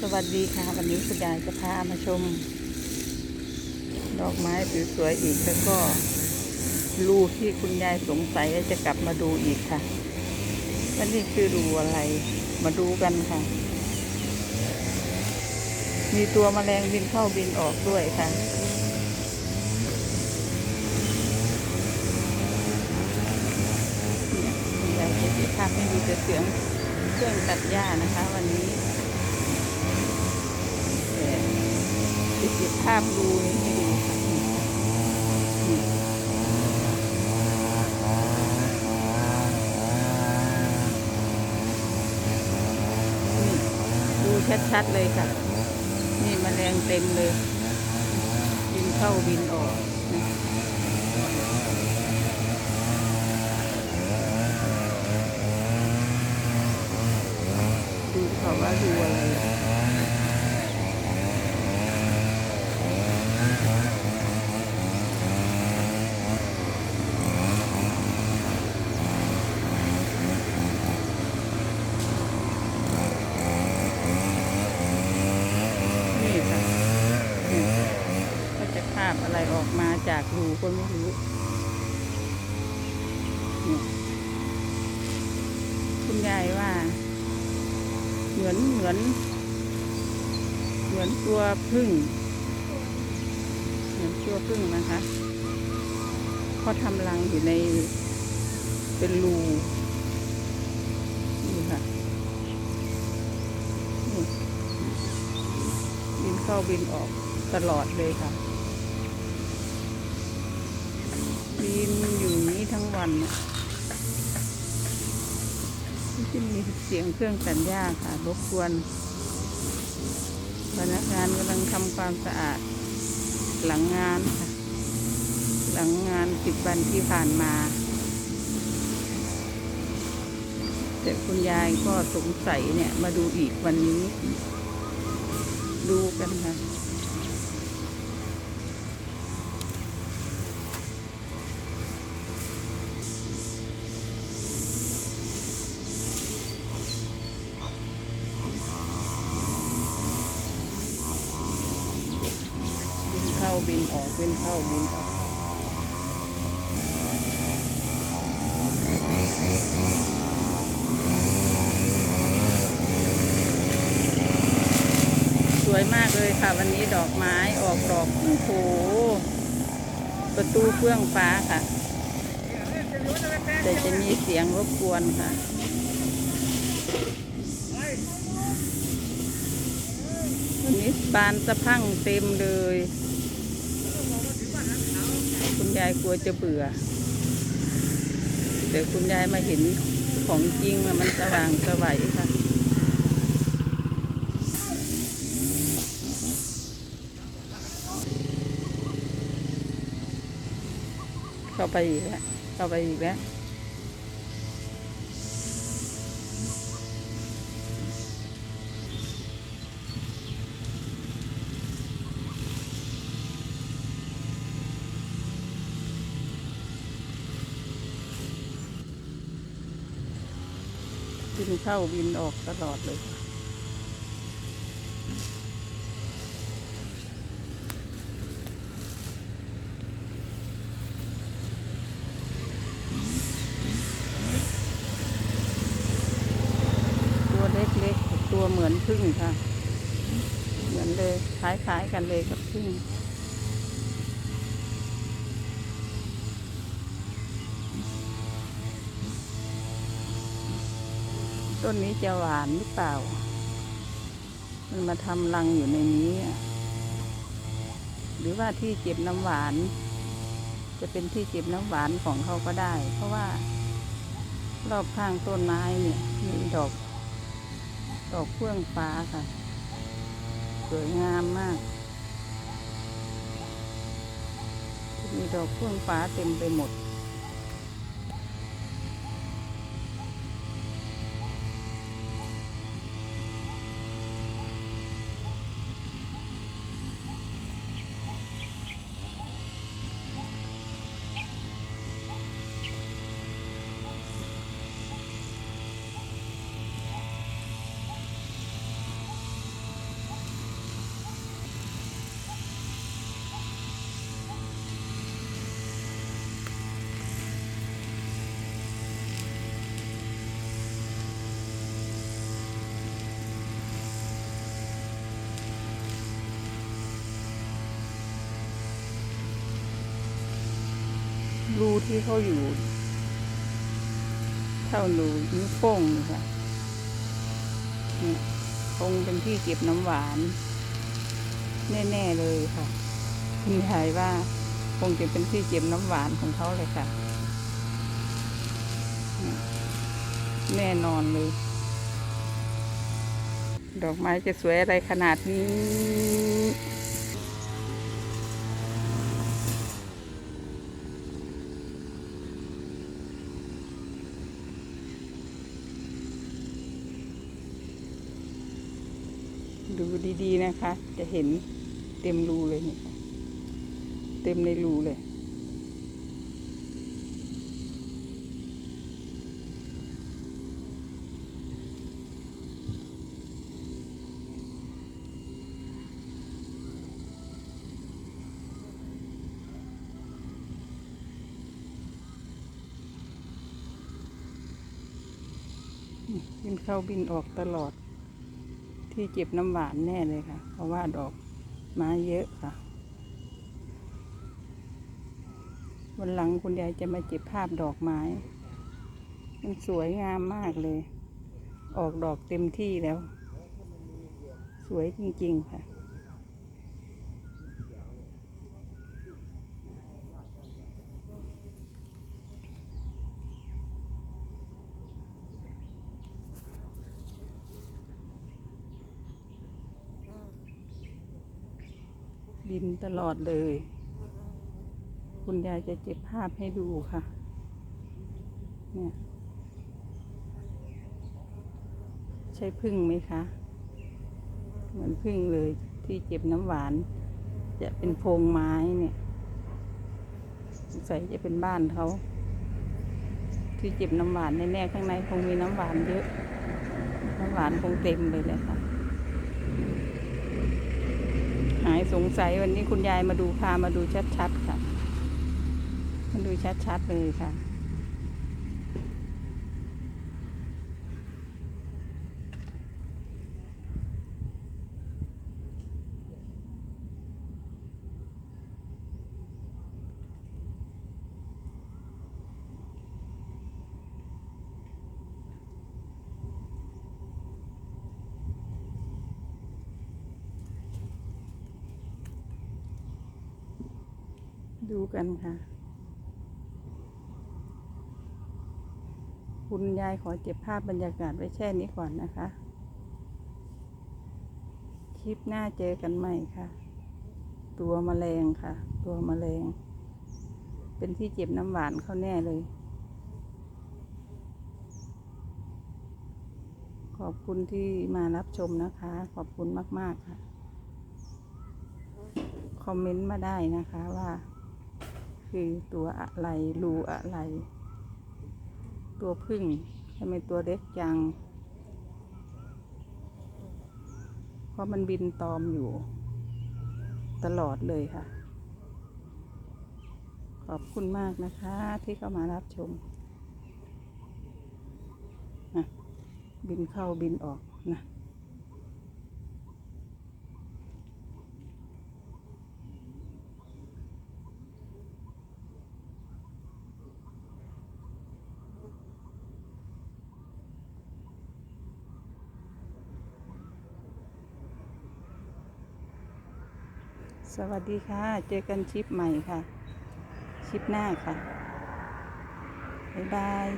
สวัสดีค่ะ วันนี้คุณยายจะพามาชม ดอกไม้สวยๆอีกแล้วก็รูที่คุณยายสงสัยจะกลับมาดูอีกค่ะว่านี่คือรูอะไรมาดูกันค่ะ มีตัวแมลงบินเข้าบินออกด้วยค่ะเนี่ยายคิดภาพให้ดูแต่เสียงเครื่องตัดหญ้านะคะ วันนี้ จะติดภาพรูนี้ให้ดูค่ะดูชัดๆเลยค่ะ นี่มแมลงเต็มเลยบินเข้าบินออกดูเขาว่าดูอะไรนี่ค่ะนี่ก็จะคาบอะไรออกมา จากรูก็ไม่รู้คุณยายว่า เหมือนเหมือน เหมือนตัวพึ่ง เหมือนตัวพึ่งนะคะเขาทำรังอยู่ในเป็นรูนี่ค่ะนี่บินเข้าบินออกตลอดเลยค่ะ บินอยู่นี้ทั้งวันน่ะที่มีเสียงเครื่องสัญญาค่ะรบกวนพนักงานกำลังทำความสะอาดหลังงานค่ะ หลังงานสิบวันที่ผ่านมา แต่คุณยายก็สงสัยเนี่ยมาดูอีกวันนี้ ดูกันค่ะ ออกบินเข้าบินสวยมากเลยค่ะ วันนี้ดอกไม้ออกดอกโอ้โหประตูเฟื่องฟ้าค่ะ แต่จะมีเสียงรบกวนค่ะวันนี้บานสะพังเต็มเลย ยายกลัวจะเบื่อ แต่คุณยายมาเห็นของจริงมันสว่างสวัยค่ะเข้าไปอีกแล้วเข้าไปอีกแล้ว บินเข้าบินออกตลอดเลย ตัวเล็กๆ ตัวเหมือนพึ่งค่ะ เหมือนเลยคล้ายๆกันเลยกับพึ่ง ต้นนี้จะหวานหรือเปล่า มันมาทำรังอยู่ในนี้ หรือว่าที่เก็บน้ำหวาน จะเป็นที่เก็บน้ำหวานของเขาก็ได้ เพราะว่า รอบข้างต้นไม้เนี่ยมีดอก ดอกเฟื่องฟ้าค่ะ สวยงามมากมีดอกเฟื่องฟ้าเต็มไปหมด ที่เขาอยู่ เท่าหนูนิ้วโป้งนะค่ะเนี่ยคงเป็นที่เก็บน้ำหวาน แน่ๆเลยค่ะ คุณยายว่าคงจะเป็นที่เก็บน้ำหวานของเขาเลยค่ะ แน่นอนเลย ดอกไม้จะสวยอะไรขนาดนี้ ดูดีๆนะคะ จะเห็นเต็มรูเลยนี่เต็มในรูเลย บินเข้าบินออกตลอด ที่เก็บน้ำหวานแน่เลยค่ะ เพราะว่าดอกไม้เยอะค่ะ วันหลังคุณยายจะมาเก็บภาพดอกไม้ มันสวยงามมากเลย ออกดอกเต็มที่แล้ว สวยจริง ๆ ค่ะ บินตลอดเลย คุณยายจะเก็บภาพให้ดูค่ะ เนี่ย ใช่พึ่งไหมคะ เหมือนพึ่งเลยที่เก็บน้ำหวาน จะเป็นโพรงไม้เนี่ยสงสัยจะเป็นบ้านเขา ที่เก็บน้ำหวานแน่ๆข้างในคงมีน้ำหวานเยอะ น้ำหวานคงเต็มเลยแหละค่ะ หายสงสัยวันนี้คุณยายมาดูพามาดูชัดๆค่ะ มาดูชัดๆเลยค่ะ ดูกันค่ะ คุณยายขอเก็บภาพบรรยากาศไว้แค่นี้ก่อนนะคะ คลิปหน้าเจอกันใหม่ค่ะ ตัวแมลงค่ะ ตัวแมลง เป็นที่เก็บน้ำหวานเขาแน่เลย ขอบคุณที่มารับชมนะคะ ขอบคุณมาก ๆ ค่ะคอมเมนต์มาได้นะคะว่า คือตัวอะไรรูอะไร ตัวพึ่งทำไมตัวเล็กจัง เพราะมันบินตอมอยู่ ตลอดเลยค่ะ ขอบคุณมากนะคะที่เข้ามารับชมนะบินเข้าบินออกนะ สวัสดีค่ะ เจอกันชิปใหม่ค่ะ ชิปหน้าค่ะ บ๊ายบาย